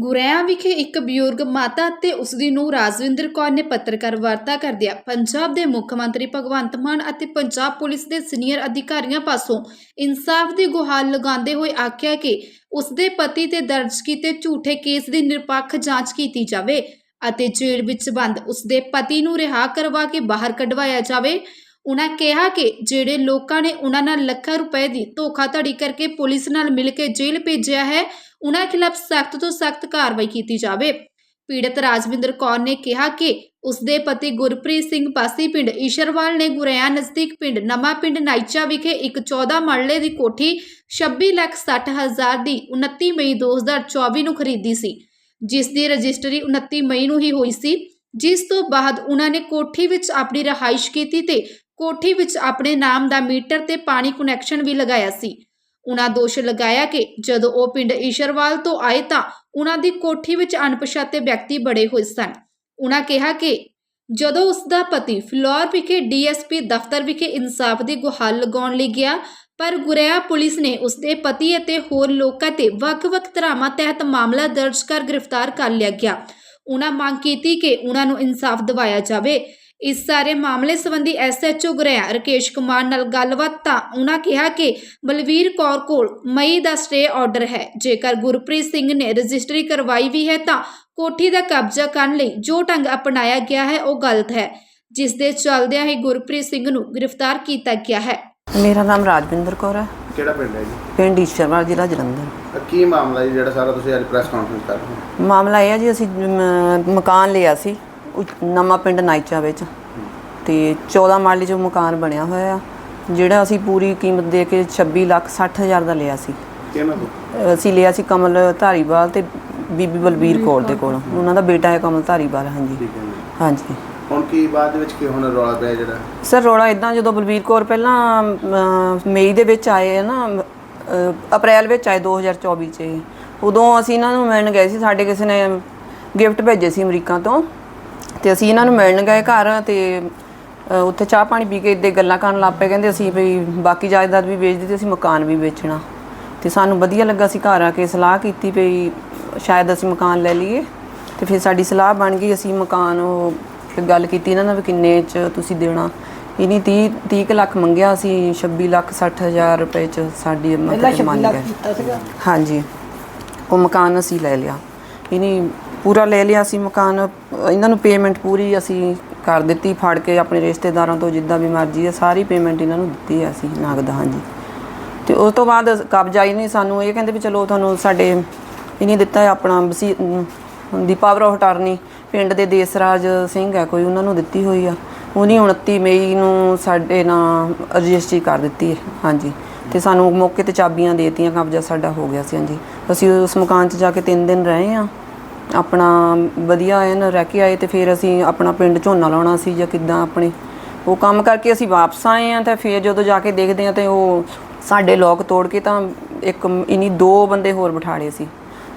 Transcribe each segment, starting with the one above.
ਗੁਰੇਆ ਵਿਖੇ ਇੱਕ ਬਜ਼ੁਰਗ ਮਾਤਾ ਅਤੇ ਉਸ ਦੀ ਨੂੰਹ ਰਾਜਵਿੰਦਰ ਕੌਰ ਨੇ ਪੱਤਰਕਾਰ ਵਾਰਤਾ ਕਰਦਿਆਂ ਪੰਜਾਬ ਦੇ ਮੁੱਖ ਮੰਤਰੀ ਭਗਵੰਤ ਮਾਨ ਅਤੇ ਪੰਜਾਬ ਪੁਲਿਸ ਦੇ ਸੀਨੀਅਰ ਅਧਿਕਾਰੀਆਂ ਪਾਸੋਂ ਇਨਸਾਫ ਦੀ ਗੁਹਾਰ ਲਗਾਉਂਦੇ ਹੋਏ ਆਖਿਆ ਕਿ ਉਸ ਦੇ ਪਤੀ ਤੇ ਦਰਜ ਕੀਤੇ ਝੂਠੇ ਕੇਸ ਦੀ ਨਿਰਪੱਖ ਜਾਂਚ ਕੀਤੀ ਜਾਵੇ ਅਤੇ ਜੇਲ੍ਹ ਵਿੱਚ ਬੰਦ ਉਸ ਦੇ ਪਤੀ ਨੂੰ ਰਿਹਾ ਕਰਵਾ ਕੇ ਬਾਹਰ ਕਢਵਾਇਆ ਜਾਵੇ। ਉਹਨਾਂ ਕਿਹਾ ਕਿ ਜਿਹੜੇ ਲੋਕਾਂ ਨੇ ਉਹਨਾਂ ਨਾਲ ਲੱਖਾਂ ਰੁਪਏ ਦੀ ਧੋਖਾਧੜੀ ਕਰਕੇ ਪੁਲਿਸ ਨਾਲ ਮਿਲ ਕੇ ਜੇਲ੍ਹ ਭੇਜਿਆ ਹੈ ਉਹਨਾਂ ਖਿਲਾਫ ਸਖਤ ਤੋਂ ਸਖਤ ਕਾਰਵਾਈ ਕੀਤੀ ਜਾਵੇ। ਪੀੜਤ ਰਾਜਵਿੰਦਰ ਕੌਰ ਨੇ ਕਿਹਾ ਕਿ ਉਸ ਦੇ ਪਤੀ ਗੁਰਪ੍ਰੀਤ ਸਿੰਘ ਪਾਸੀ ਪਿੰਡ ਈਸ਼ਰਵਾਲ ਨੇ ਗੁਰੇਆ ਨਜ਼ਦੀਕ ਪਿੰਡ ਨਵਾਂ ਪਿੰਡ ਨਾਈਚਾ ਵਿਖੇ ਇੱਕ 14 ਮਰਲੇ ਦੀ ਕੋਠੀ 26 ਲੱਖ 60 ਹਜ਼ਾਰ ਦੀ 29 ਮਈ 2024 ਨੂੰ ਖਰੀਦੀ ਸੀ, ਜਿਸ ਦੀ ਰਜਿਸਟਰੀ 29 ਮਈ ਨੂੰ ਹੀ ਹੋਈ ਸੀ। ਜਿਸ ਤੋਂ ਬਾਅਦ ਉਹਨਾਂ ਨੇ ਕੋਠੀ ਵਿੱਚ ਆਪਣੀ ਰਹਾਇਸ਼ ਕੀਤੀ ਤੇ ਕੋਠੀ ਵਿੱਚ ਆਪਣੇ ਨਾਮ ਦਾ ਮੀਟਰ ਤੇ ਪਾਣੀ ਕਨੈਕਸ਼ਨ ਵੀ ਲਗਾਇਆ ਸੀ। ਉਹਨਾਂ ਦੋਸ਼ ਲਗਾਇਆ ਕਿ ਜਦੋਂ ਉਹ ਪਿੰਡ ਈਸ਼ਰਵਾਲ ਤੋਂ ਆਏ ਤਾਂ ਉਹਨਾਂ ਦੀ ਕੋਠੀ ਵਿੱਚ ਅਣਪਛਾਤੇ ਵਿਅਕਤੀ ਬੜੇ ਹੋਏ ਸਨ। ਉਹਨਾਂ ਕਿਹਾ ਕਿ ਜਦੋਂ ਉਸ ਦਾ ਪਤੀ ਫਲੋਰ ਵਿਖੇ ਡੀਐਸਪੀ ਦਫ਼ਤਰ ਵਿਖੇ ਇਨਸਾਫ ਦੀ ਗੁਹਾਰ ਲਗਾਉਣ ਲਈ ਗਿਆ, ਪਰ ਗੁਰਿਆ ਪੁਲਿਸ ਨੇ ਉਸ ਦੇ ਪਤੀ ਅਤੇ ਹੋਰ ਲੋਕਾਂ ਤੇ ਵੱਖ-ਵੱਖ ਧਾਰਾਵਾਂ ਤਹਿਤ ਮਾਮਲਾ ਦਰਜ ਕਰ ਗ੍ਰਿਫਤਾਰ ਕਰ ਲਿਆ ਗਿਆ। ਉਹਨਾਂ ਮੰਗ ਕੀਤੀ ਕਿ ਉਹਨਾਂ ਨੂੰ ਇਨਸਾਫ ਦਿਵਾਇਆ ਜਾਵੇ। ਇਸ ਸਾਰੇ ਮਾਮਲੇ ਸੰਬੰਧੀ ਐਸਐਚਓ ਗੁਰੇਆ ਰਕੇਸ਼ ਕੁਮਾਰ ਨਾਲ ਗੱਲਬਾਤ ਤਾਂ ਉਹਨਾਂ ਕਿਹਾ ਕਿ ਬਲਵੀਰ ਕੌਰ ਕੋਲ ਮਈ ਦਾ ਸਟੇ ਆਰਡਰ ਹੈ। ਜੇਕਰ ਗੁਰਪ੍ਰੀਤ ਸਿੰਘ ਨੇ ਰਜਿਸਟਰੀ ਕਰਵਾਈ ਵੀ ਹੈ ਤਾਂ ਕੋਠੀ ਦਾ ਕਬਜ਼ਾ ਕਰਨ ਲਈ ਜੋ ਢੰਗ ਅਪਣਾਇਆ ਗਿਆ ਹੈ ਉਹ ਗਲਤ ਹੈ। ਜਿਸ ਦੇ ਚੱਲਦਿਆਂ ਹੀ ਗੁਰਪ੍ਰੀਤ ਸਿੰਘ ਨੂੰ ਗ੍ਰਿਫਤਾਰ ਕੀਤਾ ਗਿਆ ਹੈ। ਮੇਰਾ ਨਾਮ ਰਾਜਵਿੰਦਰ ਕੌਰ ਹੈ। ਕਿਹੜਾ ਪਿੰਡ ਹੈ ਜੀ? ਪਿੰਡ ਈਸ਼ਰਵਾਲ ਜ਼ਿਲ੍ਹਾ ਜਲੰਧਰ। ਅਹ ਕੀ ਮਾਮਲਾ ਜੀ ਜਿਹੜਾ ਸਾਰਾ ਤੁਸੀਂ ਅੱਜ ਪ੍ਰੈਸ ਕਾਨਫਰੰਸ ਕਰ ਰਹੇ ਹੋ? ਮਾਮਲਾ ਇਹ ਹੈ ਜੀ ਅਸੀਂ ਮ, ਮਕਾਨ ਲਿਆ ਸੀ। ਉ- ਨਵਾਂ ਪਿੰਡ ਨਾਈਚਾ ਵਿੱਚ। ਤੇ 14 ਮਾਲੀ ਜੋ ਮਕਾਨ ਬਣਿਆ ਹੋਇਆ ਆ ਜਿਹੜਾ ਅਸੀਂ ਪੂਰੀ ਕੀਮਤ ਦੇ ਕੇ 26 ਲੱਖ 60 ਹਜ਼ਾਰ ਦਾ ਲਿਆ ਸੀ। ਕਿਹਨਾਂ ਤੋਂ? ਅਸੀਂ ਲਿਆ ਸੀ ਕਮਲ ਧਾਰੀਵਾਲ ਤੇ ਬੀਬੀ ਬਲਬੀਰ ਕੌਰ ਦੇ ਕੋਲ। ਉਹਨਾਂ ਦਾ ਬੇਟਾ ਹੈ ਕਮਲ ਧਾਰੀਵਾਲ ਹਾਂਜੀ। ਠੀਕ ਹੈ ਜੀ। ਹਾਂਜੀ। ਹੁਣ ਕੀ ਬਾਅਦ ਦੇ ਵਿੱਚ ਕੀ ਹੁਣ ਰੌਲਾ ਪਿਆ ਜਿਹੜਾ? ਸਰ ਰੋਲਾ ਇਦਾਂ ਜਦੋਂ ਬਲਬੀਰ ਕੌਰ ਪਹਿਲਾਂ ਅਮ, ਮਈ ਦੇ ਵਿੱਚ ਆਏ ਆ ਨਾ ਅ, ਅਪ੍ਰੈਲ ਵਿੱਚ ਆਏ 2024 ਚ ਇਹ। ਉਦੋਂ ਅਸੀਂ ਇਹਨਾਂ ਨੂੰ ਮਿਲਣ ਗਏ ਸੀ ਸਾਡੇ ਕਿਸੇ ਨੇ ਗਿਫਟ ਭੇਜੇ ਸੀ ਅਮਰੀਕਾ ਤੋਂ। ਤੇ ਅਸੀਂ ਇਹਨਾਂ ਨੂੰ ਮਿਲਣ ਗਏ ਘਰ ਤੇ ਅ, ਉੱਥੇ ਚਾਹ ਪਾਣੀ ਪੀ ਕੇ ਇੱਦੇ ਗੱਲਾਂ ਕਰਨ ਲੱਗ ਪਏ ਕਹਿੰਦੇ ਅਸੀਂ ਵੀ ਬਾਕੀ ਜਾਇਦਾਦ ਵੀ ਵੇਚ ਦਿੱਤੀ ਅਸੀਂ ਮਕਾਨ ਵੀ ਵੇਚਣਾ। ਤੇ ਸਾਨੂੰ ਵਧੀਆ ਲੱਗਾ ਸੀ ਘਰ ਆ ਕੇ ਸਲਾਹ ਕੀਤੀ ਵੀ ਸ਼ਾਇਦ ਅਸੀਂ ਮਕਾਨ ਲੈ ਲਈਏ। ਤੇ ਫਿਰ ਸਾਡੀ ਸਲਾਹ ਬਣ ਗਈ ਅਸੀਂ ਮਕਾਨ ਉਹ ਫਿਰ ਗੱਲ ਕੀਤੀ ਇਹਨਾਂ ਨਾਲ ਵੀ ਕਿੰਨੇ ਚ ਤੁਸੀਂ ਦੇਣਾ। ਇਹਨੀ 30 30 ਕੁ ਲੱਖ ਮੰਗਿਆ ਅਸੀਂ 26 ਲੱਖ 60 ਹਜ਼ਾਰ ਰੁਪਏ ਚ ਸਾਡੀ ਮਤਲਬ ਮੰਨ ਗਏ। ਹਾਂਜੀ ਉਹ ਮਕਾਨ ਅਸੀਂ ਲੈ ਲਿਆ। ਇਹਨੀ ਪੂਰਾ ਲੈ ਲਿਆ ਸੀ ਮਕਾਨ। ਇਹਨਾਂ ਨੂੰ ਪੇਮੈਂਟ ਪੂਰੀ ਅਸੀਂ ਕਰ ਦਿੱਤੀ ਫੜ ਕੇ ਆਪਣੇ ਰਿਸ਼ਤੇਦਾਰਾਂ ਤੋਂ ਜਿੱਦਾਂ ਵੀ ਮਰਜ਼ੀ ਹੈ ਸਾਰੀ ਪੇਮੈਂਟ ਇਹਨਾਂ ਨੂੰ ਦਿੱਤੀ ਹੈ ਅਸੀਂ ਨਗਦ ਹਾਂਜੀ। ਤੇ ਉਸ ਤੋਂ ਬਾਅਦ ਕਬਜ਼ਾ ਹੀ ਨਹੀਂ ਸਾਨੂੰ ਇਹ ਕਹਿੰਦੇ ਵੀ ਚਲੋ ਤੁਹਾਨੂੰ ਸਾਡੇ ਇਹਨੇ ਦਿੱਤਾ ਹੈ ਆਪਣਾ ਵਸੀ ਅਮ, ਦੀ ਪਾਵਰ ਆਫ ਅਟਾਰਨੀ ਪਿੰਡ ਦੇ ਦੇਸਰਾਜ ਸਿੰਘ ਹੈ ਕੋਈ ਉਹਨਾਂ ਨੂੰ ਦਿੱਤੀ ਹੋਈ ਆ। ਉਹਨੇ 29 ਮਈ ਨੂੰ ਸਾਡੇ ਨਾਲ ਰਜਿਸਟਰੀ ਕਰ ਦਿੱਤੀ ਹੈ ਹਾਂਜੀ। ਤੇ ਸਾਨੂੰ ਮੌਕੇ ਤੇ ਚਾਬੀਆਂ ਦੇਤੀਆਂ ਕਬਜ਼ਾ ਸਾਡਾ ਹੋ ਗਿਆ ਸੀ ਹਾਂਜੀ। ਅਸੀਂ ਉਸ ਮਕਾਨ 'ਚ ਜਾ ਕੇ 3 ਦਿਨ ਰਹੇ ਆ ਆਪਣਾ ਵਧੀਆ ਐਨ ਰਹਿ ਕੇ ਆਏ ਤੇ ਫਿਰ ਅਸੀਂ ਆਪਣਾ ਪਿੰਡ ਝੋਨਾ ਲਾਉਣਾ ਸੀ ਜਾਂ ਕਿੱਦਾਂ ਆਪਣੇ। ਉਹ ਕੰਮ ਕਰਕੇ ਅਸੀਂ ਵਾਪਸ ਆਏ ਆ ਤਾਂ ਫਿਰ ਜਦੋਂ ਜਾ ਕੇ ਦੇਖਦੇ ਆ ਤੇ ਉਹ ਸਾਡੇ ਲੋਕ ਤੋੜ ਕੇ ਤਾਂ ਇੱਕ ਇਨੀ ਦੋ ਬੰਦੇ ਹੋਰ ਬਿਠਾੜੇ ਸੀ।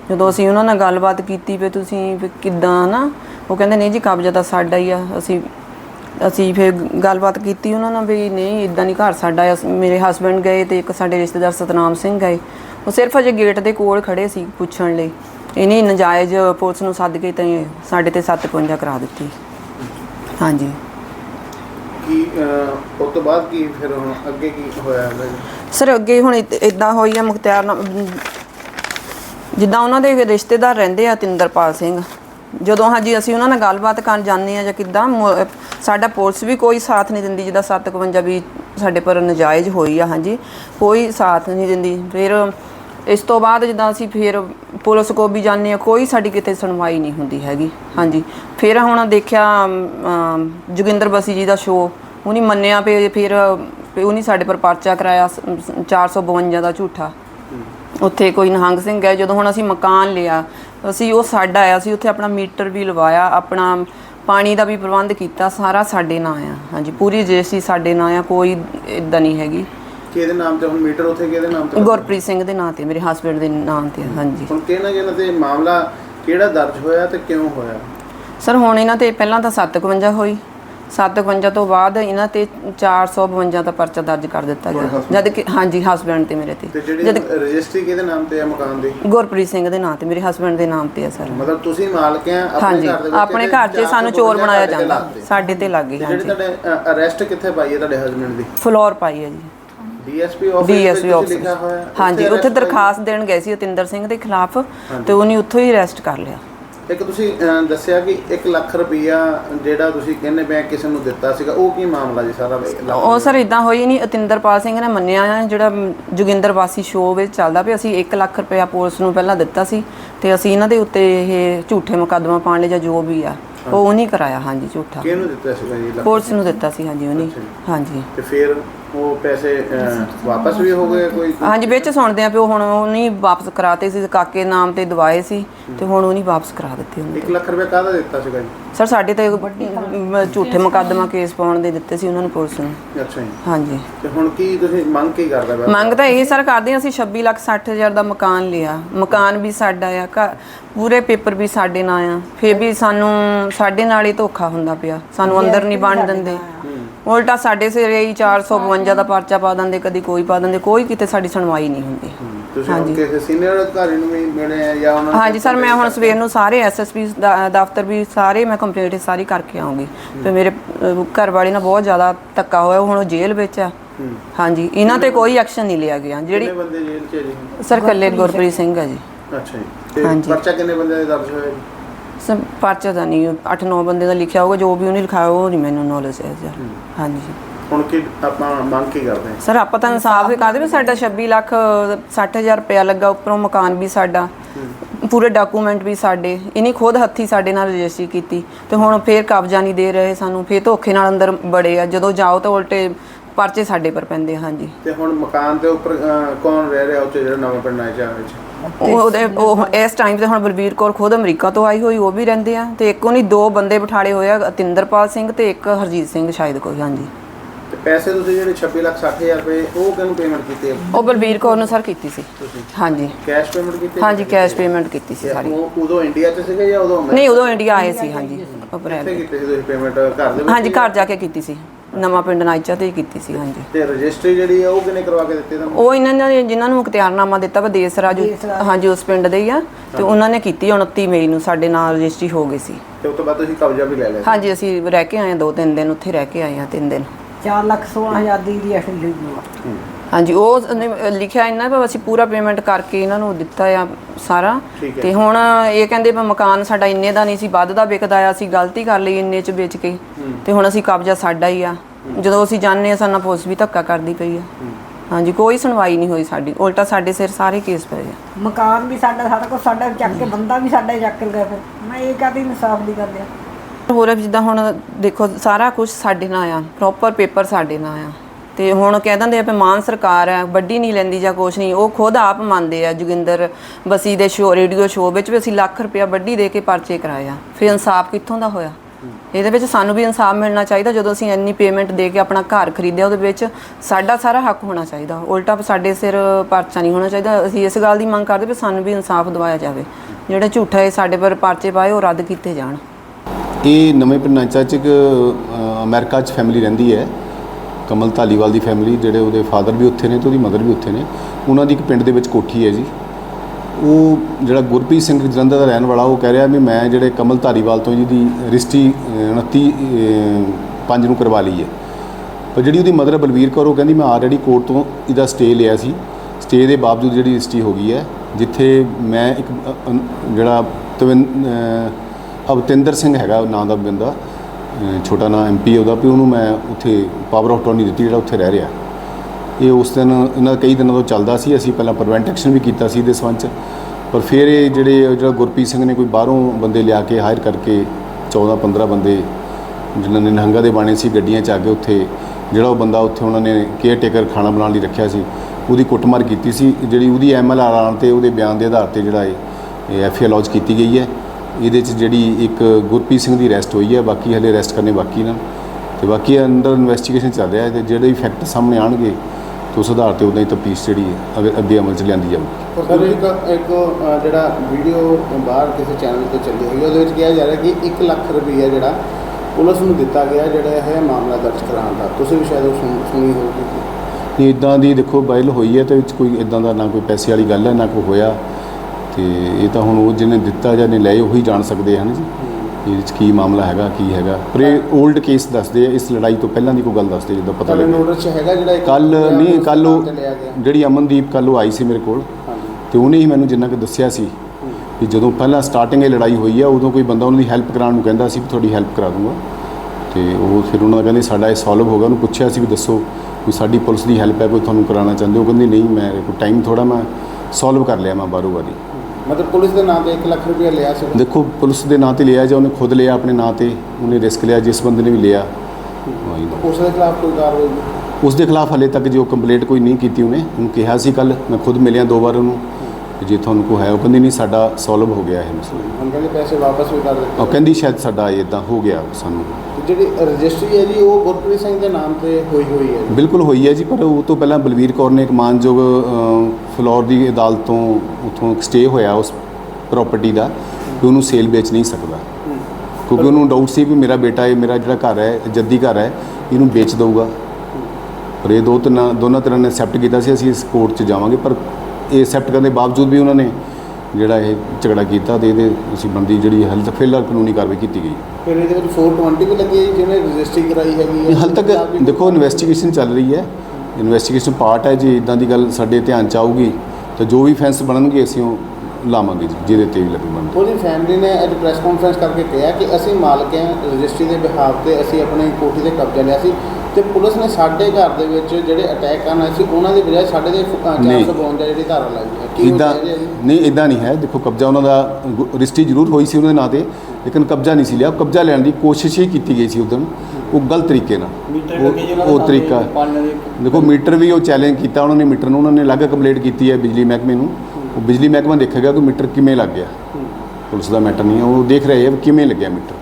ਜਦੋਂ ਅਸੀਂ ਉਹਨਾਂ ਨਾਲ ਗੱਲਬਾਤ ਕੀਤੀ ਵੀ ਤੁਸੀਂ ਕਿੱਦਾਂ ਨਾ, ਉਹ ਕਹਿੰਦੇ ਨਹੀਂ ਜੀ ਕਬਜ਼ਾ ਤਾਂ ਸਾਡਾ ਹੀ ਆ, ਅਸੀਂ ਅਸੀਂ ਫਿਰ ਗੱਲਬਾਤ ਕੀਤੀ ਉਹਨਾਂ ਨਾਲ ਵੀ ਨਹੀਂ, ਇਦਾਂ ਨਹੀਂ ਘਰ ਸਾਡਾ ਮੇਰੇ ਹਸਬੰਡ ਗਏ ਤੇ ਇੱਕ ਸਾਡੇ ਰਿਸ਼ਤੇਦਾਰ ਸਤਨਾਮ ਸਿੰਘ ਗਏ। ਉਹ ਸਿਰਫ ਅਜੇ ਗੇਟ ਦੇ ਕੋਲ ਖੜੇ ਸੀ ਪੁੱਛਣ ਲਈ। ਇਹਨੇ ਨਜਾਇਜ਼ ਪੁਲਿਸ ਨੂੰ ਸੱਦ ਕੇ ਤੇ ਸਾਡੇ ਤੇ 751 ਕਰਾ ਦਿੱਤੀ। ਹਾਂਜੀ। ਕੀ ਅਹ, ਉਸ ਤੋਂ ਬਾਅਦ ਕੀ ਫਿਰ ਹੁਣ ਅੱਗੇ ਕੀ ਹੋਇਆ ਸਰ ਅੱਗੇ ਹੁਣ ਇਦਾਂ ਹੋਈ ਆ ਮੁਖਤਿਆਰ ਨਾਲ ਅਮ, ਜਿੱਦਾਂ ਉਹਨਾਂ ਦੇ ਰਿਸ਼ਤੇਦਾਰ ਰਹਿੰਦੇ ਆ ਤਿੰਦਰਪਾਲ ਸਿੰਘ ਜਦੋਂ ਹਾਂਜੀ ਅਸੀਂ ਉਹਨਾਂ ਨਾਲ ਗੱਲਬਾਤ ਕਰਨ ਜਾਂਦੇ ਆ ਜਾਂ ਕਿੱਦਾਂ ਮੁ- ਅਹ, ਸਾਡਾ ਪੁਲਿਸ ਵੀ ਕੋਈ ਸਾਥ ਨਹੀਂ ਦਿੰਦੀ ਜਿੱਦਾਂ 751 ਵੀ ਸਾਡੇ ਪਰ ਨਜਾਇਜ਼ ਹੋਈ ਆ ਹਾਂਜੀ ਕੋਈ ਸਾਥ ਨਹੀਂ ਦਿੰਦੀ। ਫਿਰ ਇਸ ਤੋਂ ਬਾਅਦ ਜਿੱਦਾਂ ਅਸੀਂ ਫਿਰ ਪੁਲਿਸ ਕੋ ਵੀ ਜਾਂਦੇ ਆ ਕੋਈ ਸਾਡੀ ਕਿਤੇ ਸੁਣਵਾਈ ਨਹੀਂ ਹੁੰਦੀ ਹੈਗੀ। ਹਾਂਜੀ। ਫਿਰ ਹੁਣ ਦੇਖਿਆ ਅਮ, ਜੋਗਿੰਦਰ ਬਸੀ ਜੀ ਦਾ ਸ਼ੋਅ ਉਹਨੇ ਮੰਨਿਆ ਪਏ ਫਿਰ ਵੀ ਉਹਨੇ ਸਾਡੇ ਪਰ ਪਰਚਾ ਕਰਾਇਆ ਸ- 452 ਦਾ ਝੂਠਾ। ਉੱਥੇ ਕੋਈ ਨਿਹੰਗ ਸਿੰਘ ਹੈ ਜਦੋਂ ਹੁਣ ਅਸੀਂ ਮਕਾਨ ਲਿਆ ਅਸੀਂ ਉਹ ਸਾਡਾ ਆਇਆ ਸੀ ਉੱਥੇ ਆਪਣਾ ਮੀਟਰ ਵੀ ਲਵਾਇਆ ਆਪਣਾ ਪਾਣੀ ਦਾ ਵੀ ਪ੍ਰਬੰਧ ਕੀਤਾ ਸਾਰਾ ਸਾਡੇ ਨਾਂ ਆ। ਹਾਂਜੀ ਪੂਰੀ ਰਜਿਸਟਰੀ ਸਾਡੇ ਨਾਂ ਆ ਕੋਈ ਇਦਾਂ ਨਹੀਂ ਹੈਗੀ। ਕਿਹਦੇ ਨਾਮ ਤੇ ਹੁਣ ਮੀਟਰ ਉੱਥੇ ਕਿਹਦੇ ਨਾਮ ਤੇ ਗੁਰਪ੍ਰੀਤ ਸਿੰਘ ਦੇ ਨਾਂ ਤੇ ਮੇਰੇ ਹਸਬੰਡ ਦੇ ਨਾਂ ਤੇ ਆ, ਹਾਂਜੀ। ਹੁਣ ਕਿਹਨਾਂ ਜਿਹਨਾਂ ਤੇ ਮਾਮਲਾ ਕਿਹੜਾ ਦਰਜ ਹੋਇਆ ਤੇ ਕਿਉਂ ਹੋਇਆ? ਸਰ ਹੁਣ ਇਹਨਾਂ ਤੇ ਪਹਿਲਾਂ ਤਾਂ 751 ਹੋਈ। 752 ਤੋਂ ਬਾਅਦ ਇਹਨਾਂ ਤੇ 452 ਦਾ ਪਰਚਾ ਦਰਜ ਕਰ ਦਿੱਤਾ ਗਿਆ। ਜਦ ਕਿ ਹਾਂਜੀ ਹਸਬੈਂਡ ਤੇ ਮੇਰੇ ਤੇ। ਤੇ ਜਿਹੜੀ ਜਦ ਰਜਿਸਟਰੀ ਕਿਹਦੇ ਨਾਮ ਤੇ ਹੈ ਮਕਾਨ ਦੀ? ਗੁਰਪ੍ਰੀਤ ਸਿੰਘ ਦੇ ਨਾਂ ਤੇ ਮੇਰੇ ਹਸਬੈਂਡ ਦੇ ਨਾਮ ਤੇ ਆ ਸਰ। ਮਤਲਬ ਤੁਸੀਂ ਮਾਲਕ ਆ ਆਪਣੇ ਹਾਂਜੀ ਘਰ ਦੇ ਵਿੱਚ ਆਪਣੇ ਘਰ 'ਚ ਸਾਨੂੰ ਚੋਰ 452 ਬਣਾਇਆ ਜਾਂਦਾ। ਸਾਡੇ ਤੇ ਲੱਗ ਗਈ ਜਿਹੜੀ ਹਾਂਜੀ। ਤੁਹਾਡੇ ਅਰੈਸਟ ਕਿੱਥੇ ਪਾਈ ਹੈ ਤੁਹਾਡੇ ਹਸਬੰਡ ਦੀ? ਫਲੋਰ ਪਾਈ ਹੈ ਜੀ। ਡੀਐਸਪੀ ਆਫਿਸ ਡੀਐਸਪੀ ਆਫਿਸ ਲਿਖਿਆ ਹੋਇਆ ਹਾਂਜੀ ਉੱਥੇ? ਦਰਖਾਸਤ ਦੇਣ ਗਏ ਸੀ ਅਤਿੰਦਰ ਸਿੰਘ ਦੇ ਖਿਲਾਫ ਤੇ ਉਹਨੇ ਉੱਥੋਂ ਹੀ ਅਰੈਸਟ ਕਰ ਲਿਆ। ਇੱਕ ਤੁਸੀਂ ਦੱਸਿਆ ਕਿ 1 ਲੱਖ ਰੁਪਈਆ ਜਿਹੜਾ ਤੁਸੀਂ ਕਹਿੰਦੇ ਪਏ ਕਿਸੇ ਨੂੰ ਦਿੱਤਾ ਸੀਗਾ ਉਹ ਕੀ ਮਾਮਲਾ ਜੀ ਸਾਰਾ? ਉਹ ਸਰ ਇਦਾਂ ਹੋਈ ਨਹੀਂ ਅਤਿੰਦਰਪਾਲ ਸਿੰਘ ਨੇ ਮੰਨਿਆ ਆ ਜਿਹੜਾ ਜੋਗਿੰਦਰ ਵਾਸੀ ਸ਼ੋਅ ਵਿੱਚ ਚੱਲਦਾ ਪਿਆ ਅਸੀਂ 1 ਲੱਖ ਰੁਪਇਆ ਪੁਲਿਸ ਨੂੰ ਪਹਿਲਾਂ ਦਿੱਤਾ ਸੀ ਤੇ ਅਸੀਂ ਇਹਨਾਂ ਦੇ ਉੱਤੇ ਇਹ ਝੂਠੇ ਮੁਕੱਦਮਾ ਪਾਉਣ ਲਈ ਜਾਂ ਜੋ ਵੀ ਆ ਉਹ ਉਹਨੇ ਕਰਾਇਆ ਹਾਂਜੀ ਝੂਠਾ। ਕਿਹਨੂੰ ਦਿੱਤਾ ਸੀਗਾ ਜੀ ਪੁਲਿਸ ਨੂੰ ਦਿੱਤਾ ਸੀ ਹਾਂਜੀ ਉਹਨੇ। ਹਾਂਜੀ। ਤੇ ਫਿਰ? ਉਹ ਪੈਸੇ ਅਹ, ਵਾਪਸ ਵੀ ਹੋ ਗਏ ਕੋਈ? ਹਾਂਜੀ ਵਿੱਚ ਸੁਣਦੇ ਆ ਵੀ ਉਹ ਹੁਣ ਉਹਨੇ ਵਾਪਸ ਕਰਾਤੇ ਸੀ ਕਾਕੇ ਨਾਮ ਤੇ ਦਵਾਏ ਸੀ ਤੇ ਹੁਣ ਉਹਨੇ ਵਾਪਸ ਕਰਾ ਦਿੱਤੇ ਉਹਨੇ 1 ਲੱਖ ਰੁਪਏ ਕਾਹਦਾ ਦਿੱਤਾ ਸੀਗਾ ਜੀ? ਸਰ ਸਾਡੇ ਤੇ ਮ, ਝੂਠੇ ਮੁਕੱਦਮਾ ਕੇਸ ਪਾਉਣ ਦੇ ਦਿੱਤੇ ਸੀ ਉਹਨਾਂ ਨੂੰ ਪੁਲਿਸ ਨੂੰ। ਅੱਛਾ ਜੀ। ਹਾਂਜੀ। ਤੇ ਹੁਣ ਕੀ ਤੁਸੀਂ ਮੰਗ ਕੀ ਕਰਦਾ ਪਿਆ ਮੰਗ ਤਾਂ ਇਹ ਸਰ ਕਰਦੇ ਹਾਂ ਅਸੀਂ 26 ਲੱਖ 60 ਹਜ਼ਾਰ ਦਾ ਮਕਾਨ ਲਿਆ। ਮਕਾਨ ਵੀ ਸਾਡਾ ਆ ਘਰ- ਪੂਰੇ ਪੇਪਰ ਵੀ ਸਾਡੇ ਨਾਂ ਆ। ਫੇਰ ਵੀ ਸਾਨੂੰ ਸਾਡੇ ਨਾਲ ਹੀ ਧੋਖਾ ਹੁੰਦਾ ਪਿਆ। ਸਾਨੂੰ ਅੰਦਰ ਨਹੀਂ ਬਣ ਦਿੰਦੇ। ਉਲਟਾ ਸਾਡੇ ਸਿਰ ਹੀ 452 ਦਾ ਪਰਚਾ ਪਾ ਦਿੰਦੇ ਕਦੀ ਕੋਈ ਪਾ ਦਿੰਦੇ ਕੋਈ ਕਿਤੇ ਸਾਡੀ ਸੁਣਵਾਈ ਨਹੀਂ ਹੁੰਦੀ। ਤੁਸੀਂ ਹੁਣ ਕਿਸੇ ਸੀਨੀਅਰ ਅਧਿਕਾਰੀ ਨੂੰ ਵੀ ਮਿਲੇ ਆ ਜਾਂ ਉਹਨਾਂ ਨੂੰ ਹਾਂਜੀ ਸਰ ਮੈਂ ਹੁਣ ਸਵੇਰ ਨੂੰ ਸਾਰੇ ਐਸਐਸਪੀ ਦਫ਼ਤਰ ਵੀ ਸਾਰੇ ਮੈਂ ਕੰਪਲੀਟ ਸਾਰੀ ਕਰਕੇ ਆਉਂਗੀ। ਤੇ ਮੇਰੇ ਘਰ ਵਾਲੇ ਨਾਲ ਬਹੁਤ ਜ਼ਿਆਦਾ ਧੱਕਾ ਹੋਇਆ ਹੁਣ ਉਹ ਜੇਲ੍ਹ ਵਿੱਚ ਆ। ਹਾਂਜੀ ਇਹਨਾਂ ਤੇ ਕੋਈ ਐਕਸ਼ਨ ਨਹੀਂ ਲਿਆ ਗਿਆ। ਜਿਹੜੀ ਕਿੰਨੇ ਬੰਦੇ ਜੇਲ੍ਹ 'ਚ ਜੀ? ਸਰ ਕੱਲੇ ਗੁਰਪ੍ਰੀਤ ਸਿੰਘ ਆ ਜੀ। ਅੱਛਾ ਜੀ। ਪਰਚਾ ਕਿੰਨੇ ਬੰਦੇ ਦਾ ਦਰਜ ਹੋਇਆ ਜੀ? ਪਰਚਾ ਦਾ ਨਹੀਂ 8-9 ਬੰਦੇ ਦਾ ਲਿਖਿਆ ਹੋਊਗਾ ਜੋ ਵੀ ਉਹਨੇ ਲਿਖਾਇਆ ਉਹ ਨਹੀਂ ਮੈਨੂੰ ਨੌਲੇਜ ਹੈ ਸਰ ਹਾਂਜੀ। ਹੁਣ ਕੀ ਆਪਾਂ ਮੰਗ ਕੀ ਕਰਦੇ ਹਾਂ? ਸਰ ਆਪਾਂ ਤਾਂ ਇਨਸਾਫ ਹੀ ਕਰਦੇ ਵੀ ਸਾਡਾ 26 ਲੱਖ 60000 ਰੁਪਇਆ ਲੱਗਾ ਉੱਪਰੋਂ ਮਕਾਨ ਵੀ ਸਾਡਾ ਪੂਰੇ ਡਾਕੂਮੈਂਟ ਵੀ ਸਾਡੇ ਇਹਨੇ ਖੁਦ ਹੱਥੀ ਸਾਡੇ ਨਾਲ ਰਜਿਸਟਰੀ ਕੀਤੀ। ਤੇ ਹੁਣ ਫੇਰ ਕਬਜ਼ਾ ਨਹੀਂ ਦੇ ਰਹੇ ਸਾਨੂੰ ਫੇਰ ਧੋਖੇ ਨਾਲ ਅੰਦਰ ਬੜੇ ਆ। ਜਦੋਂ ਜਾਓ ਤਾਂ ਉਲਟੇ ਪਰਚੇ ਸਾਡੇ ਪਰ ਪੈਂਦੇ ਆ, ਹਾਂਜੀ। ਤੇ ਹੁਣ ਮਕਾਨ ਦੇ ਉੱਪਰ ਅਹ, ਕੌਣ ਰਹਿ ਰਿਹਾ ਉੱਥੇ ਜਿਹੜਾ ਨਵਾਂ ਪਿੰਡ ਆਇਆ ਚਾਹ ਵਿੱਚ? ਉਹ ਉਹਦੇ ਉਹ ਇਸ ਟਾਈਮ ਤੇ ਹੁਣ ਬਲਬੀਰ ਕੌਰ ਖੁਦ ਅਮਰੀਕਾ ਤੋਂ ਆਈ ਹੋਈ ਉਹ ਵੀ ਰਹਿੰਦੇ ਆ। ਤੇ ਇੱਕ ਉਹਨੇ ਦੋ ਬੰਦੇ ਬਿਠਾਲੇ ਹੋਏ ਆ ਅਤਿੰਦਰਪਾਲ ਸਿੰਘ ਤੇ ਇੱਕ ਹਰਜੀਤ ਸਿੰਘ ਸ਼ਾਇਦ ਕੋਈ ਹਾਂਜੀ। ਤੇ ਪੈਸੇ ਤੁਸੀਂ ਜਿਹੜੇ 26 ਲੱਖ 60000 ਰੁਪਏ ਉਹ ਕਿਹਨੂੰ ਪੇਮੈਂਟ ਕੀਤੀ? ਹੈ ਉਹ ਬਲਬੀਰ ਕੌਰ ਨੂੰ ਸਰ ਕੀਤੀ ਸੀ। ਤੁਸੀਂ? ਹਾਂਜੀ। ਕੈਸ਼ ਪੇਮੈਂਟ ਕੀਤੀ ਹਾਂਜੀ ਕੈਸ਼ ਪੇਮੈਂਟ ਕੀਤੀ ਸੀ ਸਾਰੀ। ਉਹ ਉਦੋਂ ਇੰਡੀਆ 'ਚ ਸੀਗੇ ਜਾਂ ਉਦੋਂ ਨਹੀਂ ਉਦੋਂ ਇੰਡੀਆ ਆਏ ਸੀ ਹਾਂਜੀ। ਅਪ੍ਰੈਲ ਕਿੱਥੇ ਕੀਤੀ ਸੀ ਤੁਸੀਂ ਪੇਮੈਂਟ ਘਰ ਦੇ ਵਿੱਚ ਹਾਂਜੀ ਘਰ ਜਾ ਕੇ ਕੀਤੀ ਸੀ। ਨਵਾਂ ਪਿੰਡ ਨਾਈਚਾ ਤੇ ਹੀ ਕੀਤੀ ਸੀ ਹਾਂਜੀ। ਤੇ ਰਜਿਸਟਰੀ ਜਿਹੜੀ ਹੈ ਉਹ ਕਿਨੇ ਕਰਵਾ ਕੇ ਦਿੱਤੀ ਤੁਹਾਨੂੰ? ਉਹ ਇਹਨਾਂ ਨੇ ਜਿਨ੍ਹਾਂ ਨੂੰ ਇਖਤਿਆਰਨਾਮਾ ਦਿੱਤਾ ਵਾ ਦੇਸ ਰਾਜੂ ਹਾਂਜੀ ਉਸ ਪਿੰਡ ਦੇ ਹੀ ਆ। ਤੇ ਉਹਨਾਂ ਨੇ ਕੀਤੀ 29 ਮਈ ਨੂੰ ਸਾਡੇ ਨਾਲ ਰਜਿਸਟਰੀ ਹੋ ਗਈ ਸੀ। ਤੇ ਉਸ ਤੋਂ ਬਾਅਦ ਤੁਸੀਂ ਕਬਜ਼ਾ ਵੀ ਲੈ ਲਿਆ ਹਾਂਜੀ ਅਸੀਂ ਰਹਿ ਕੇ ਆਏ ਹਾਂ ਦੋ ਤਿੰਨ ਦਿਨ ਉੱਥੇ ਰਹਿ ਕੇ ਆਏ ਹਾਂ ਤਿੰਨ ਦਿਨ। 4 ਲੱਖ 16 ਹਜ਼ਾਰ ਦੀ ਅਸਲ ਲਈ ਹੋਈ ਹਾਂਜੀ ਉਹ ਉਹਨੇ ਲਿਖਿਆ ਇਹਨਾਂ ਵੀ ਅਸੀਂ ਪੂਰਾ ਪੇਮੈਂਟ ਕਰਕੇ ਇਹਨਾਂ ਨੂੰ ਦਿੱਤਾ ਆ ਸਾਰਾ। ਤੇ ਹੁਣ ਇਹ ਕਹਿੰਦੇ ਵੀ ਮਕਾਨ ਸਾਡਾ ਇੰਨੇ ਦਾ ਨਹੀਂ ਸੀ ਵੱਧ ਦਾ ਵਿਕਦਾ ਆ ਅਸੀਂ ਗਲਤੀ ਕਰ ਲਈ ਇੰਨੇ ਚ ਵੇਚ ਕੇ। ਤੇ ਹੁਣ ਅਸੀਂ ਕਬਜ਼ਾ ਸਾਡਾ ਹੀ ਆ। ਜਦੋਂ ਅਸੀਂ ਜਾਣਦੇ ਆ ਸਾਡਾ ਪੁਲਿਸ ਵੀ ਧੱਕਾ ਕਰਦੀ ਪਈ ਆ। ਹਾਂਜੀ ਕੋਈ ਸੁਣਵਾਈ ਨਹੀਂ ਹੋਈ ਸਾਡੀ। ਉਲਟਾ ਸਾਡੇ ਸਿਰ ਸਾਰੇ ਕੇਸ ਪਏ ਆ। ਮਕਾਨ ਵੀ ਸਾਡਾ ਸਾਰਾ ਕੁਝ ਸਾਡਾ ਚੱਕ ਕੇ ਬੰਦਾ ਵੀ ਸਾਡਾ ਚੱਕ ਕੇ ਫਿਰ। ਮੈਂ ਇਹ ਕਹਦੀ ਇਨਸਾਫ ਦੀ ਗੱਲ ਆ? ਹੋਰ ਜਿੱਦਾਂ ਹੁਣ ਦੇਖੋ ਸਾਰਾ ਕੁਝ ਸਾਡੇ ਨਾਲ ਆ। ਪ੍ਰੋਪਰ ਪੇਪਰ ਸਾਡੇ ਨਾਲ ਆ। ਤੇ ਹੁਣ ਕਹਿ ਦਿੰਦੇ ਆ ਵੀ ਮਾਨ ਸਰਕਾਰ ਹੈ ਵੱਡੀ ਨਹੀਂ ਲੈਂਦੀ ਜਾਂ ਕੁਛ ਨਹੀਂ, ਉਹ ਖੁਦ ਆਪ ਮੰਨਦੇ ਆ, ਜੋਗਿੰਦਰ ਬਸੀ ਦੇ ਸ਼ੋ ਰੇਡੀਓ ਸ਼ੋਅ ਵਿੱਚ ਵੀ ਅਸੀਂ ਲੱਖ ਰੁਪਇਆ ਵੱਡੀ ਦੇ ਕੇ ਪਰਚੇ ਕਰਾਇਆ। ਫਿਰ ਇਨਸਾਫ ਕਿੱਥੋਂ ਦਾ ਹੋਇਆ? ਇਹਦੇ ਵਿੱਚ ਸਾਨੂੰ ਵੀ ਇਨਸਾਫ ਮਿਲਣਾ ਚਾਹੀਦਾ, ਜਦੋਂ ਅਸੀਂ ਇੰਨੀ ਪੇਮੈਂਟ ਦੇ ਕੇ ਆਪਣਾ ਘਰ ਖਰੀਦਿਆ, ਉਹਦੇ ਵਿੱਚ ਸਾਡਾ ਸਾਰਾ ਹੱਕ ਹੋਣਾ ਚਾਹੀਦਾ। ਉਲਟਾ ਸਾਡੇ ਸਿਰ ਪਰਚਾ ਨਹੀਂ ਹੋਣਾ ਚਾਹੀਦਾ। ਅਸੀਂ ਇਸ ਗੱਲ ਦੀ ਮੰਗ ਕਰਦੇ ਵੀ ਸਾਨੂੰ ਵੀ ਇਨਸਾਫ ਦਿਵਾਇਆ ਜਾਵੇ। ਜਿਹੜੇ ਝੂਠਾ ਇਹ ਸਾਡੇ ਪਰ ਪਰਚੇ ਪਾਏ, ਉਹ ਰੱਦ ਕੀਤੇ ਜਾਣ। ਇਹ ਨਵੇਂ ਪਿੰਡ ਚ ਅਮਰੀਕਾ ਚ ਫੈਮਿਲੀ ਰਹਿੰਦੀ ਹੈ। ਕਮਲ ਧਾਲੀਵਾਲ ਦੀ ਫੈਮਿਲੀ ਜਿਹੜੇ ਉਹਦੇ ਫਾਦਰ ਵੀ ਉੱਥੇ ਨੇ ਤੇ ਉਹਦੀ ਮਦਰ ਵੀ ਉੱਥੇ ਨੇ ਉਹਨਾਂ ਦੀ ਇੱਕ ਪਿੰਡ ਦੇ ਵਿੱਚ ਕੋਠੀ ਹੈ ਜੀ। ਉਹ ਜਿਹੜਾ ਗੁਰਪ੍ਰੀਤ ਸਿੰਘ ਜਲੰਧਰ ਦਾ ਰਹਿਣ ਵਾਲਾ ਉਹ ਕਹਿ ਰਿਹਾ ਵੀ ਮੈਂ ਜਿਹੜੇ ਕਮਲ ਧਾਲੀਵਾਲ ਤੋਂ ਜਿਹਦੀ ਰਿਸ਼ਤੀ ਅ, 29 ਅ, ਪੰਜ ਨੂੰ ਕਰਵਾ ਲਈ ਹੈ। ਪਰ ਜਿਹੜੀ ਉਹਦੀ ਮਦਰ ਬਲਵੀਰ ਕੌਰ ਉਹ ਕਹਿੰਦੀ ਮੈਂ ਆਲਰੇਡੀ ਕੋਰਟ ਤੋਂ ਇਹਦਾ ਸਟੇ ਲਿਆ ਸੀ। ਸਟੇ ਦੇ ਬਾਵਜੂਦ ਜਿਹੜੀ ਰਜਿਸਟਰੀ ਹੋ ਗਈ ਹੈ ਜਿੱਥੇ ਮੈਂ ਇੱਕ ਜਿਹੜਾ ਤਵਿੰ ਅ, ਅਵਤਿੰਦਰ ਸਿੰਘ ਹੈਗਾ ਨਾਂ ਦਾ ਬੰਦਾ ਛੋਟਾ ਨਾਂ ਐਮਪੀ ਉਹਦਾ, ਵੀ ਉਹਨੂੰ ਮੈਂ ਉੱਥੇ ਪਾਵਰ ਆਫ ਟਰਨੀ ਦਿੱਤੀ, ਜਿਹੜਾ ਉੱਥੇ ਰਹਿ ਰਿਹਾ। ਇਹ ਉਸ ਦਿਨ, ਇਹਨਾਂ ਦਾ ਕਈ ਦਿਨਾਂ ਤੋਂ ਚੱਲਦਾ ਸੀ, ਅਸੀਂ ਪਹਿਲਾਂ ਪ੍ਰੀਵੈਂਟ ਐਕਸ਼ਨ ਵੀ ਕੀਤਾ ਸੀ ਇਹਦੇ ਸੰਬੰਧ 'ਚ। ਪਰ ਫਿਰ ਇਹ ਜਿਹੜੇ, ਜਿਹੜਾ ਗੁਰਪ੍ਰੀਤ ਸਿੰਘ ਨੇ ਕੋਈ ਬਾਹਰੋਂ ਬੰਦੇ ਲਿਆ ਕੇ ਹਾਇਰ ਕਰਕੇ 14 15 ਬੰਦੇ, ਜਿਨ੍ਹਾਂ ਨੇ ਨਹੰਗਾ ਦੇ ਬਾਣੇ ਸੀ ਗੱਡੀਆਂ 'ਚ ਆ ਕੇ ਉੱਥੇ, ਜਿਹੜਾ ਉਹ ਬੰਦਾ ਉੱਥੇ ਉਹਨਾਂ ਨੇ ਕੇਅਰ ਟੇਕਰ ਖਾਣਾ ਬਣਾਉਣ ਲਈ ਰੱਖਿਆ ਸੀ, ਉਹਦੀ ਕੁੱਟਮਾਰ ਕੀਤੀ ਸੀ, ਜਿਹੜੀ ਉਹਦੀ ਐਮਐਲਆਰ ਆਣ ਤੇ ਉਹਦੇ ਬਿਆਨ ਦੇ ਆਧਾਰ ਤੇ ਜਿਹੜਾ ਇਹ ਐਫਆਈ ਲੌਂਚ ਕੀਤੀ ਗਈ ਹੈ। ਇਹਦੇ 'ਚ ਜਿਹੜੀ ਇੱਕ ਗੁਰਪ੍ਰੀਤ ਸਿੰਘ ਦੀ ਅਰੈਸਟ ਹੋਈ ਹੈ ਬਾਕੀ ਹਲੇ ਅਰੈਸਟ ਕਰਨੇ ਬਾਕੀ ਨੇ। ਤੇ ਬਾਕੀ ਅੰਡਰ ਇਨਵੈਸਟੀਗੇਸ਼ਨ ਚੱਲ ਰਿਹਾ ਹੈ ਤੇ ਜਿਹੜੇ ਫੈਕਟ ਸਾਹਮਣੇ ਆਣਗੇ ਤੇ ਉਸ ਆਧਾਰ ਤੇ ਉਦਾਂ ਹੀ ਤਫਤੀਸ਼ ਜਿਹੜੀ ਹੈ ਅੱਗੇ- ਅੱਗੇ ਅਮਲ 'ਚ ਲਿਆਂਦੀ ਜਾਊਗੀ। ਸਰ ਇੱਕ ਇੱਕ ਜਿਹੜਾ ਵੀਡੀਓ ਬਾਹਰ ਕਿਸੇ ਚੈਨਲ ਤੇ ਚੱਲੀ ਹੋਈ ਉਹਦੇ ਵਿੱਚ ਕਿਹਾ ਜਾ ਰਿਹਾ ਕਿ 1 ਲੱਖ ਰੁਪਈਆ ਜਿਹੜਾ ਪੁਲਿਸ ਨੂੰ ਦਿੱਤਾ ਗਿਆ ਜਿਹੜਾ ਹੈ ਮਾਮਲਾ ਦਰਜ ਕਰਾਉਣ ਦਾ। ਤੁਸੀਂ ਵੀ ਸ਼ਾਇਦ ਉਹ ਸੁਣ- ਸੁਣੀ ਹੋਊਗੀ। ਨਹੀਂ ਇਦਾਂ ਦੀ ਦੇਖੋ ਬਾਇਲ ਹੋਈ ਹੈ ਤੇ ਵਿੱਚ ਕੋਈ ਇਦਾਂ ਦਾ ਨਾ ਕੋਈ ਪੈਸੇ ਵਾਲੀ ਗੱਲ ਹੈ ਨਾ ਕੋਈ ਹੋਇਆ। ਤੇ ਇਹ ਤਾਂ ਹੁਣ ਉਹ ਜਿਹਨੇ ਦਿੱਤਾ ਜਾਂ ਨੇ ਲਏ ਉਹੀ ਜਾਣ ਸਕਦੇ ਹਨ ਜੀ? ਇਹਦੇ ਵਿੱਚ ਕੀ ਮਾਮਲਾ ਹੈਗਾ ਕੀ ਹੈਗਾ? ਪਰ ਇਹ 올ਡ ਕੇਸ ਦੱਸਦੇ ਆ ਇਸ ਲੜਾਈ ਤੋਂ ਪਹਿਲਾਂ ਦੀ ਕੋਈ ਗੱਲ ਦੱਸਦੇ ਜਿੱਦਾਂ ਪਤਾ ਤੁਹਾਡੇ ਲੱਗਿਆ। ਨੋਟਿਸ 'ਚ ਹੈਗਾ ਜਿਹੜਾ ਇੱਕ ਕੱਲ ਨਹੀਂ ਕੱਲ ਉਹ ਤੇ ਲਿਆ ਗਿਆ। ਜਿਹੜੀ ਅਮਨਦੀਪ ਕੱਲ ਉਹ ਆਈ ਸੀ ਮੇਰੇ ਕੋਲ। ਹਾਂਜੀ। ਤੇ ਉਹਨੇ ਹੀ ਮੈਨੂੰ ਜਿੰਨਾ ਕੁ ਦੱਸਿਆ ਸੀ ਕਿ ਜਦੋਂ ਪਹਿਲਾਂ ਸਟਾਰਟਿੰਗ ਇਹ ਲੜਾਈ ਹੋਈ ਆ ਉਦੋਂ ਕੋਈ ਬੰਦਾ ਉਹਨਾਂ ਦੀ ਹੈਲਪ ਕਰਾਉਣ ਨੂੰ ਕਹਿੰਦਾ ਸੀ ਵੀ ਤੁਹਾਡੀ ਹੈਲਪ ਕਰਾ ਦੂੰਗਾ। ਤੇ ਉਹ ਫਿਰ ਉਹਨਾਂ ਦਾ ਕਹਿੰਦੇ ਸਾਡਾ ਇਹ ਸੋਲਵ ਹੋ ਗਿਆ। ਉਹਨੂੰ ਪੁੱਛਿਆ ਸੀ ਵੀ ਦੱਸੋ ਕੋਈ ਸਾਡੀ ਪੁਲਿਸ ਦੀ ਹੈਲਪ ਹੈ ਕੋਈ ਤੁਹਾਨੂੰ ਕਰਾਉਣਾ ਚਾਹੁੰਦੇ ਹੋ? ਕਹਿੰਦੇ ਨਹੀਂ ਮੈਂ ਕੋਈ ਟਾਈਮ ਥੋੜਾ ਮੈਂ ਸੋਲਵ ਕਰ ਲਿਆ ਮੈਂ ਬਾਰੋ ਬਾਰੀ ਮਤਲਬ ਪੁਲਿਸ ਦੇ ਨਾਂ ਤੇ 1 ਲੱਖ ਰੁਪਏ ਲਿਆ ਸੀ। ਦੇਖੋ ਪੁਲਿਸ ਦੇ ਨਾਂ ਤੇ ਲਿਆ ਜਾਂ ਉਹਨੇ ਖੁਦ ਲਿਆ ਆਪਣੇ ਨਾਂ ਤੇ ਉਹਨੇ ਰਿਸਕ ਲਿਆ ਜਿਸ ਬੰਦੇ ਨੇ ਵੀ ਲਿਆ। ਉਸ ਦੇ ਖਿਲਾਫ ਕੋਈ ਕਾਰਵਾਈ ਨਹੀਂ? ਉਸ ਦੇ ਖਿਲਾਫ ਹਲੇ ਤੱਕ ਜੋ ਕੰਪਲੇਂਟ ਕੋਈ ਨਹੀਂ ਕੀਤੀ ਉਹਨੇ ਉਹਨੂੰ ਕਿਹਾ ਸੀ ਕੱਲ ਮੈਂ ਖੁਦ ਮਿਲਿਆ ਦੋ ਵਾਰ ਉਹਨੂੰ। ਜੇ ਤੁਹਾਨੂੰ ਕੋਈ ਹੈ ਉਹ ਕਹਿੰਦੀ ਨਹੀਂ ਸਾਡਾ ਸੋਲਵ ਹੋ ਗਿਆ ਇਹ ਮਸਲਾ। ਹੁਣ ਕਹਿੰਦੇ ਪੈਸੇ ਵਾਪਸ ਵੀ ਕਰ ਉਹ ਦਿੱਤੇ ਕਹਿੰਦੀ ਸ਼ਾਇਦ ਸਾਡਾ ਇਦਾਂ ਹੋ ਗਿਆ ਸਾਨੂੰ। ਜਿਹੜੀ ਰਜਿਸਟਰੀ ਹੈ ਜੀ ਉਹ ਗੁਰਪ੍ਰੀਤ ਸਿੰਘ ਦੇ ਨਾਮ ਤੇ ਹੋਈ ਹੋਈ ਹੈ ਜੀ। ਬਿਲਕੁਲ ਹੋਈ ਹੈ ਜੀ ਪਰ ਉਹ ਤੋਂ ਪਹਿਲਾਂ ਬਲਵੀਰ ਕੌਰ ਨੇ ਇੱਕ ਮਾਨਯੋਗ ਅ, ਫਲੋਰ ਦੀ ਅਦਾਲਤ ਤੋਂ ਉਥੋਂ ਸਟੇ ਹੋਇਆ ਉਸ ਪ੍ਰਾਪਰਟੀ ਦਾ ਕਿ ਉਹਨੂੰ ਸੇਲ ਵੇਚ ਨਹੀਂ ਸਕਦਾ। ਕਿਉਂਕਿ ਉਹਨੂੰ ਡਾਊਟ ਸੀ ਵੀ ਮੇਰਾ ਬੇਟਾ ਇਹ ਮੇਰਾ ਜਿਹੜਾ ਘਰ ਹੈ ਜੱਦੀ ਘਰ ਹੈ ਇਹਨੂੰ ਵੇਚ ਦਊਗਾ। ਪਰ ਇਹ ਦੋ ਤਿੰਨ ਦੋਨਾਂ ਤਰ੍ਹਾਂ ਨੇ ਐਕਸੈਪਟ ਕੀਤਾ ਸੀ ਅਸੀਂ ਇਸ ਕੋਰਟ 'ਚ ਜਾਵਾਂਗੇ ਪਰ ਇਹ ਐਕਸੈਪਟ ਕਰਨ ਦੇ ਬਾਵਜੂਦ ਵੀ ਉਹਨਾਂ ਨੇ ਜਿਹੜਾ ਇਹ ਝਗੜਾ ਕੀਤਾ ਤੇ ਇਹਦੇ ਅਸੀਂ ਬੰਦੀ ਜਿਹੜੀ ਹਾਲੇ ਫਿਲਹਾਲ ਕਾਨੂੰਨੀ ਕਾਰਵਾਈ ਕੀਤੀ ਗਈ। ਫਿਰ ਇਹਦੇ ਵਿੱਚ 420 ਵੀ ਲੱਗੀ ਹੈ ਜੀ, ਜਿਹਨੇ ਰਜਿਸਟਰੀ ਕਰਾਈ ਹੈਗੀ ਹੈ। ਹਾਲ ਤੱਕ ਦੇਖੋ ਇਨਵੈਸਟੀਗੇਸ਼ਨ ਚੱਲ ਰਹੀ ਹੈ। ਇਨਵੈਸਟੀਗੇਸ਼ਨ ਪਾਰਟ ਹੈ ਜੇ ਇਦਾਂ ਦੀ ਗੱਲ ਸਾਡੇ ਧਿਆਨ ਚ ਆਊਗੀ। ਤਾਂ ਜੋ ਵੀ ਫੈਂਸ ਬਣਨਗੇ ਅਸੀਂ ਉਹ ਲਾਵਾਂਗੇ ਜੀ ਜਿਹਦੇ ਤੇ ਵੀ ਲੱਗੂ ਬਣਦਾ ਉਹਦੀ ਫੈਮਿਲੀ ਨੇ ਅੱਜ ਪ੍ਰੈਸ ਕਾਨਫਰੰਸ ਕਰਕੇ ਕਿਹਾ ਕਿ ਅਸੀਂ ਮਾਲਕ ਹਾਂ ਰਜਿਸਟਰੀ ਦੇ ਬਿਹਾਫ ਤੇ ਅਸੀਂ ਆਪਣੀ ਕੋਠੀ ਤੇ ਕਬਜ਼ਾ ਲਿਆ ਸੀ। ਤੇ ਪੁਲਿਸ ਨੇ ਸਾਡੇ ਘਰ ਦੇ ਵਿੱਚ ਜਿਹੜੇ ਅਟੈਕ ਕਰਨ ਆਏ ਸੀ ਉਹਨਾਂ ਦੀ ਬਜਾਏ ਸਾਡੇ ਦੇ ਨਹੀਂ। 452 ਜਿਹੜੀ ਧਾਰਾ ਲਾਈ ਹੈ। ਕੀ ਇਦਾਂ ਹੈ? ਨਹੀਂ ਇਦਾਂ ਨਹੀਂ ਹੈ। ਦੇਖੋ ਕਬਜ਼ਾ ਉਹਨਾਂ ਦਾ ਰਜਿਸਟਰੀ ਜ਼ਰੂਰ ਹੋਈ ਸੀ ਉਹਨਾਂ ਦੇ ਨਾਂ ਤੇ ਲੇਕਿਨ ਕਬਜ਼ਾ ਨਹੀਂ ਸੀ ਲਿਆ। ਕਬਜ਼ਾ ਲੈਣ ਦੀ ਕੋਸ਼ਿਸ਼ ਹੀ ਕੀਤੀ ਗਈ ਸੀ ਉਦੋਂ ਉਹ ਗਲਤ ਤਰੀਕੇ ਨਾਲ। ਉਹ- ਉਹ ਤਰੀਕਾ ਦੇਖੋ ਮੀਟਰ ਵੀ ਉਹ ਚੈਲੰਜ ਕੀਤਾ ਉਹਨਾਂ ਨੇ ਮੀਟਰ ਨੂੰ ਉਹਨਾਂ ਨੇ ਅਲੱਗ ਕੰਪਲੇਂਟ ਕੀਤੀ ਹੈ ਬਿਜਲੀ ਮਹਿਕਮੇ ਨੂੰ। ਉਹ ਬਿਜਲੀ ਮਹਿਕਮਾ ਦੇਖੇਗਾ ਕਿ ਮੀਟਰ ਕਿਵੇਂ ਲੱਗ ਗਿਆ। ਪੁਲਿਸ ਦਾ ਮੈਟਰ ਨਹੀਂ ਹੈ। ਉਹ ਦੇਖ ਰਹੇ ਆ ਵੀ ਕਿਵੇਂ ਲੱਗਿਆ ਮੀਟਰ।